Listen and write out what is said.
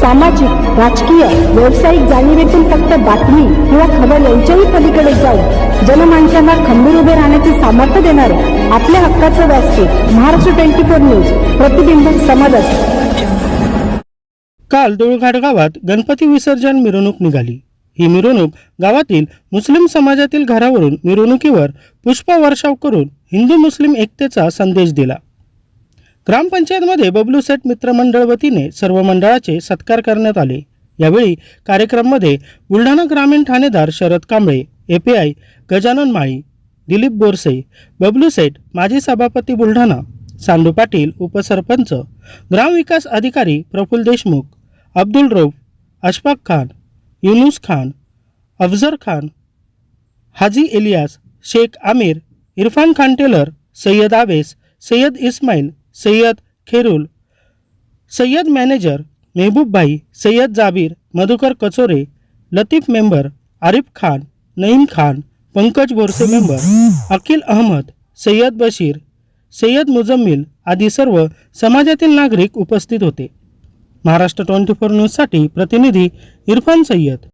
सामाजिक राजकीय व्यावसायिक जाणीवेतून फक्त बातमी किंवा खबर यांच्याही पलीकडे जाऊन जनमानसांना खंबीर उभे राहण्याचे सामर्थ्य देणारे आपल्या हक्काचं व्यासपीठ महाराष्ट्र ट्वेंटी फोर न्यूज प्रतिबिंब समाजात काल धुळघाट गावात गणपती विसर्जन मिरवणूक निघाली. ही मिरवणूक गावातील मुस्लिम समाजातील घरावरून मिरवणुकीवर पुष्पवर्षाव करून हिंदू मुस्लिम एकतेचा संदेश दिला. ग्रामपंचायतमध्ये बबलू सेट मित्रमंडळ वतीने सर्व मंडळाचे सत्कार करण्यात आले. यावेळी कार्यक्रमामध्ये बुलढाणा ग्रामीण ठाणेदार शरद कांबळे एपीआय गजानन माळी दिलीप बोरसे बबलू सेठ माजी सभापती बुलढाणा सांडू पाटील उपसरपंच ग्रामविकास अधिकारी Praful Deshmukh Abdul Rauf Ashfaq Khan Yunus Khan Afzar Khan Haji Ilyas Sheikh Aamir Irfan Khan tailor Sayyad Aves Sayyad Ismail Sayyad Kherul. Sayyad manager Mehboobbhai Sayyad Jabir Madhukar Kachore Latif member Arif Khan Naeem Khan Pankaj Borse member Akhil Ahmed Sayyad Bashir Sayyad Muzammil आदी सर्व समाजातील नागरिक उपस्थित होते. Maharashtra twenty four न्यूजसाठी प्रतिनिधी इरफान सय्यद.